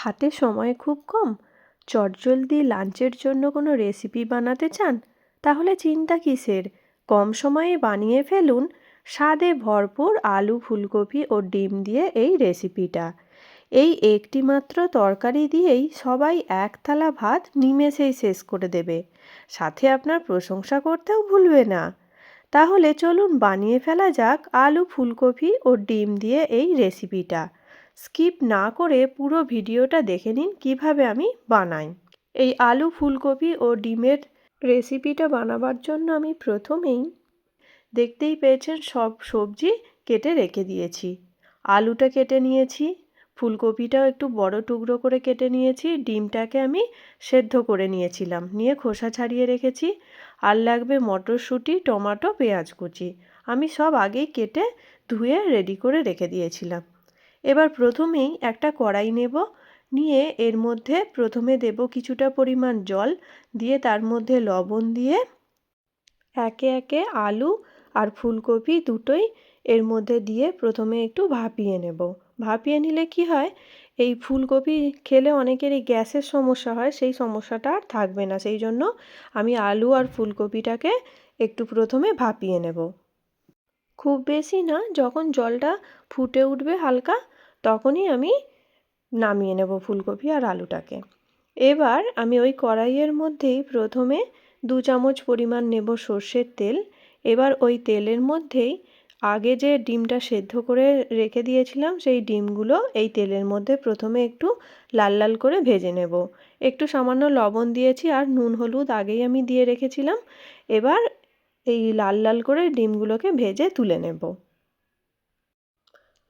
হাতে সময় খুব কম। চটজলদি লাঞ্চের জন্য কোনো রেসিপি বানাতে চান? তাহলে চিন্তা কিসের? কম সময়ে বানিয়ে ফেলুন। স্বাদে ভরপুর আলু, ফুলকপি ও ডিম দিয়ে এই রেসিপিটা এই একটি মাত্র তরকারি দিয়েই সবাই এক থালা ভাত নিমেষেই শেষ করে দেবে। সাথে আপনার প্রশংসা করতেও ভুলবে না। তাহলে চলুন বানিয়ে ফেলা যাক আলু, ফুলকপি ও ডিম দিয়ে এই রেসিপিটা স্কিপ না করে পুরো ভিডিওটা দেখে নিন কীভাবে আমি বানাই। এই আলু ফুলকপি ও ডিমের রেসিপিটা বানাবার জন্য আমি প্রথমেই দেখতেই পেয়েছেন সব সবজি কেটে রেখে দিয়েছি। আলুটা কেটে নিয়েছি, ফুলকপিটাও একটু বড় টুকরো করে কেটে নিয়েছি, ডিমটাকে আমি সেদ্ধ করে নিয়েছিলাম, নিয়ে খোসা ছাড়িয়ে রেখেছি। আর লাগবে মটরশুঁটি, টমাটো, পেঁয়াজ কুচি। আমি সব আগেই কেটে ধুয়ে রেডি করে রেখে দিয়েছিলাম। এবার প্রথমেই একটা কড়াই নেব, নিয়ে এর মধ্যে প্রথমে দেব কিছুটা পরিমাণ জল, দিয়ে তার মধ্যে লবণ দিয়ে একে একে আলু আর ফুলকপি দুটোই এর মধ্যে দিয়ে প্রথমে একটু ভাপিয়ে নেব। ভাপিয়ে নিলে কি হয়? এই ফুলকপি খেলে অনেকেরই গ্যাসের সমস্যা হয়, সেই সমস্যাটা আর থাকবে না। সেই জন্য আমি আলু আর ফুলকপিটাকে একটু প্রথমে ভাপিয়ে নেব। খুব বেশি না, যখন জলটা ফুটে উঠবে হালকা তখনই আমি নামিয়ে নেব ফুলকপি আর আলুটাকে। এবার আমি ওই কড়াইয়ের মধ্যেই প্রথমে দু চামচ পরিমাণ নেব সর্ষের তেল। এবার ওই তেলের মধ্যেই আগে যে ডিমটা সেদ্ধ করে রেখে দিয়েছিলাম, সেই ডিমগুলো এই তেলের মধ্যে প্রথমে একটু লাল লাল করে ভেজে নেব। একটু সামান্য লবণ দিয়েছি আর নুন হলুদ আগেই আমি দিয়ে রেখেছিলাম। এবার এই লাল লাল করে ডিমগুলোকে ভেজে তুলে নেব।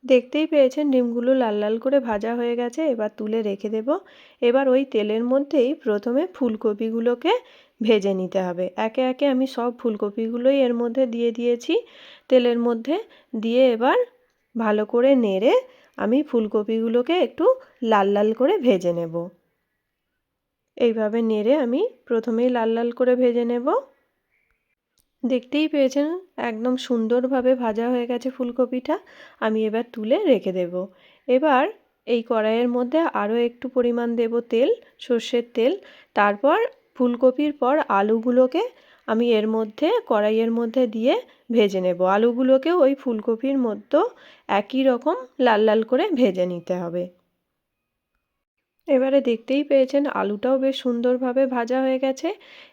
দেখতেই পেয়েছেন ডিমগুলো লাল লাল করে ভাজা হয়ে গেছে, এবার তুলে রেখে দেব। এবার ওই তেলের মধ্যেই প্রথমে ফুলকপিগুলোকে ভেজে নিতে হবে। একে একে আমি সব ফুলকপিগুলোই এর মধ্যে দিয়ে দিয়েছি। তেলের মধ্যে দিয়ে এবার ভালো করে নেড়ে আমি ফুলকপিগুলোকে একটু লাল লাল করে ভেজে নেব। এইভাবে নেড়ে আমি প্রথমেই লাল লাল করে ভেজে নেব। দেখতেই পেয়েছেন, একদম সুন্দরভাবে ভাজা হয়ে গেছে ফুলকপিটা, আমি এবার তুলে রেখে দেব। এবার এই কড়াইয়ের মধ্যে আরও একটু পরিমাণ দেব তেল, সর্ষের তেল, তারপর ফুলকপির পর আলুগুলোকে আমি এর মধ্যে, কড়াইয়ের মধ্যে দিয়ে ভেজে নেব। আলুগুলোকেও ওই ফুলকপির মধ্যে একই রকম লাল লাল করে ভেজে নিতে হবে। এবারে দেখতেই পেয়েছেন আলুটাও বেশ সুন্দরভাবে ভাজা হয়ে গেছে।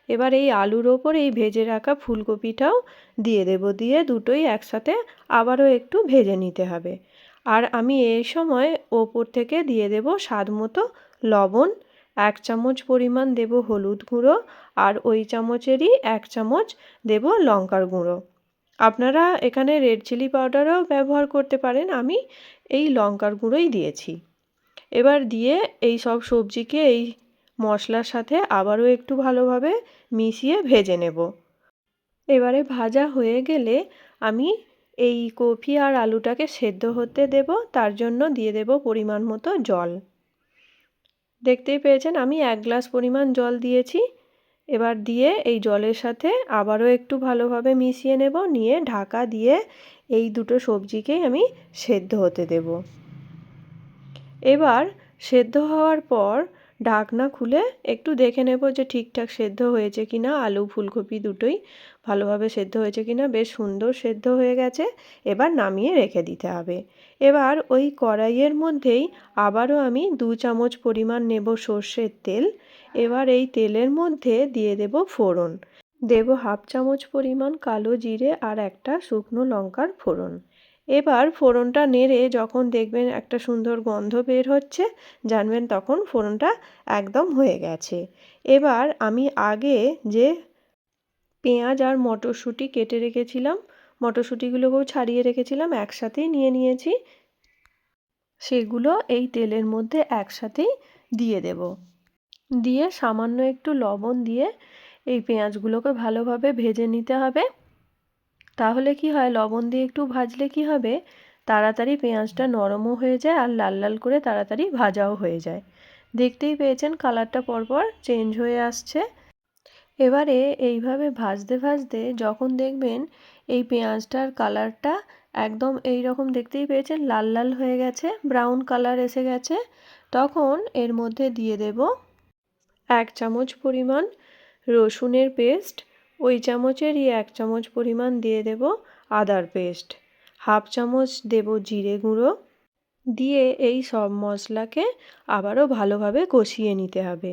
এবার এই আলুর ওপর এই ভেজে রাখা ফুলকপিটাও দিয়ে দেব। দিয়ে দুটোই একসাথে আবারও একটু ভেজে নিতে হবে। আর আমি এই সময় ওপর থেকে দিয়ে দেব স্বাদ মতো লবণ। এক চামচ পরিমাণ দেব হলুদ গুঁড়ো আর ওই চামচেরই এক চামচ দেব লঙ্কার গুঁড়ো। আপনারা এখানে রেড চিলি পাউডারও ব্যবহার করতে পারেন। আমি এই লঙ্কার গুঁড়োই দিয়েছি। এবার দিয়ে এই সব সবজিকে এই মশলার সাথে আবারও একটু ভালোভাবে মিশিয়ে ভেজে নেব। এবারে ভাজা হয়ে গেলে আমি এই কপি আর আলুটাকে সেদ্ধ হতে দেব, তার জন্য দিয়ে দেব পরিমাণ মতো জল। দেখতেই পেয়েছেন আমি এক গ্লাস পরিমাণ জল দিয়েছি। এবার দিয়ে এই জলের সাথে আবারও একটু ভালোভাবে মিশিয়ে নেব, নিয়ে ঢাকা দিয়ে এই দুটো সবজিকেই আমি সেদ্ধ হতে দেব। এবার সেদ্ধ হওয়ার পর ঢাকনা খুলে একটু দেখে নেব যে ঠিকঠাক সেদ্ধ হয়েছে কি না। আলু, ফুলকপি দুটোই ভালোভাবে সেদ্ধ হয়েছে কি না। বেশ সুন্দর সেদ্ধ হয়ে গেছে। এবার নামিয়ে রেখে দিতে হবে। এবার ওই কড়াইয়ের মধ্যেই আবারও আমি দু চামচ পরিমাণ নেব সর্ষের তেল। এবার এই তেলের মধ্যে দিয়ে দেব ফোড়ন। দেব হাফ চামচ পরিমাণ কালো জিরে আর একটা শুকনো লঙ্কার ফোড়ন। এবার ফোড়নটা নেড়ে যখন দেখবেন একটা সুন্দর গন্ধ বের হচ্ছে, জানবেন তখন ফোড়নটা একদম হয়ে গেছে। এবার আমি আগে যে পেঁয়াজ আর মটরশুঁটি কেটে রেখেছিলাম মটরশুঁটিগুলোকেও ছাড়িয়ে রেখেছিলাম, একসাথেই নিয়ে নিয়েছি। সেগুলো এই তেলের মধ্যে একসাথেই দিয়ে দেব। দিয়ে সামান্য একটু লবণ দিয়ে এই পেঁয়াজগুলোকে ভালোভাবে ভেজে নিতে হবে। তাহলে কি হয়? লবণ দিয়ে একটু ভাজলে কি হবে? তাড়াতাড়ি পেঁয়াজটা নরমও হয়ে যায় আর লাল লাল করে তাড়াতাড়ি ভাজাও হয়ে যায়। দেখতেই পেয়েছেন কালারটা পরপর চেঞ্জ হয়ে আসছে। এবারে এইভাবে ভাজতে ভাজতে যখন দেখবেন এই পেঁয়াজটার কালারটা একদম এই রকম দেখতেই পেয়েছেন লাল লাল হয়ে গেছে, ব্রাউন কালার এসে গেছে, তখন এর মধ্যে দিয়ে দেব এক চামচ পরিমাণ রসুনের পেস্ট ওই চামচেরই এক চামচ পরিমাণ দিয়ে দেব আদার পেস্ট। হাফ চামচ দেব জিরে গুঁড়ো। দিয়ে এই সব মশলাকে আবারও ভালোভাবে কষিয়ে নিতে হবে।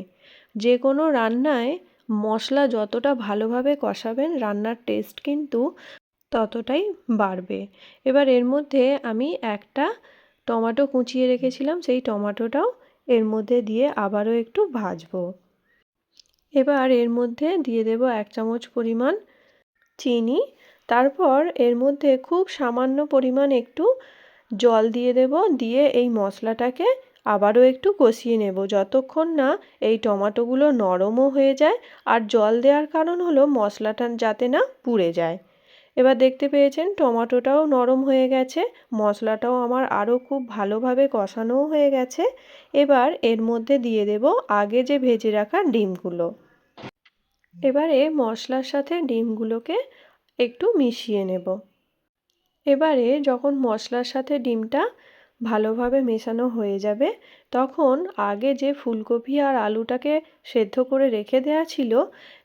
যে কোনো রান্নায় মশলা যতটা ভালোভাবে কষাবেন, রান্নার টেস্ট কিন্তু ততটাই বাড়বে। এবার এর মধ্যে আমি একটা টমাটো কুচিয়ে রেখেছিলাম, সেই টমাটোটাও এর মধ্যে দিয়ে আবারও একটু ভাজবো। এবার এর মধ্যে দিয়ে দেব এক চামচ পরিমাণ চিনি। তারপর এর মধ্যে খুব সামান্য পরিমাণ একটু জল দিয়ে দেব, দিয়ে এই মশলাটাকে আবারও একটু কষিয়ে নেব। যতক্ষণ না এই টমাটোগুলো নরমও হয়ে যায় আর জল দেওয়ার কারণ হলো মশলাটা যাতে না পুড়ে যায়। এবার দেখতে পেয়েছেন টমাটোটাও নরম হয়ে গেছে, মশলাটাও আমার আরও খুব ভালোভাবে কষানোও হয়ে গেছে। এবার এর মধ্যে দিয়ে দেব আগে যে ভেজে রাখা ডিমগুলো। এবারে মশলার সাথে ডিমগুলোকে একটু মিশিয়ে নেব। এবারে যখন মশলার সাথে ডিমটা ভালোভাবে মেশানো হয়ে যাবে, তখন আগে যে ফুলকপি আর আলুটাকে সেদ্ধ করে রেখে দেওয়া ছিল,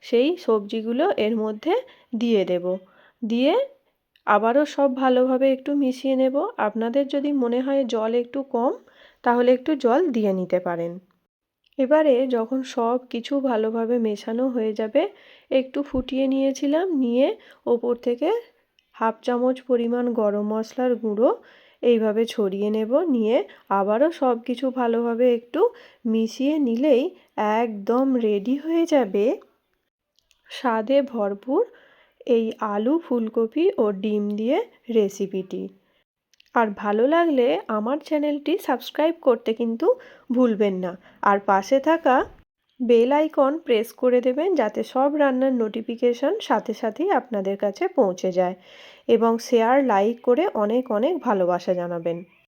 সেই সবজিগুলো এর মধ্যে দিয়ে দেব। দিয়ে আবারও সব ভালোভাবে একটু মিশিয়ে নেব। আপনাদের যদি মনে হয় জল একটু কম, তাহলে একটু জল দিয়ে নিতে পারেন। এবারে যখন সব কিছু ভালোভাবে মেশানো হয়ে যাবে, একটু ফুটিয়ে নিয়েছিলাম, নিয়ে ওপর থেকে হাফ চামচ পরিমাণ গরম মশলার গুঁড়ো এইভাবে ছড়িয়ে নেব, নিয়ে আবারও সব কিছু ভালোভাবে একটু মিশিয়ে নিলেই একদম রেডি হয়ে যাবে। স্বাদে ভরপুর এই আলু ফুলকপি ও ডিম দিয়ে রেসিপিটি আর ভালো লাগলে আমার চ্যানেলটি সাবস্ক্রাইব করতে কিন্তু ভুলবেন না। আর পাশে থাকা বেল আইকন প্রেস করে দেবেন যাতে সব রান্নার নোটিফিকেশন সাথে সাথেই আপনাদের কাছে পৌঁছে যায়। এবং শেয়ার, লাইক করে অনেক অনেক ভালোবাসা জানাবেন।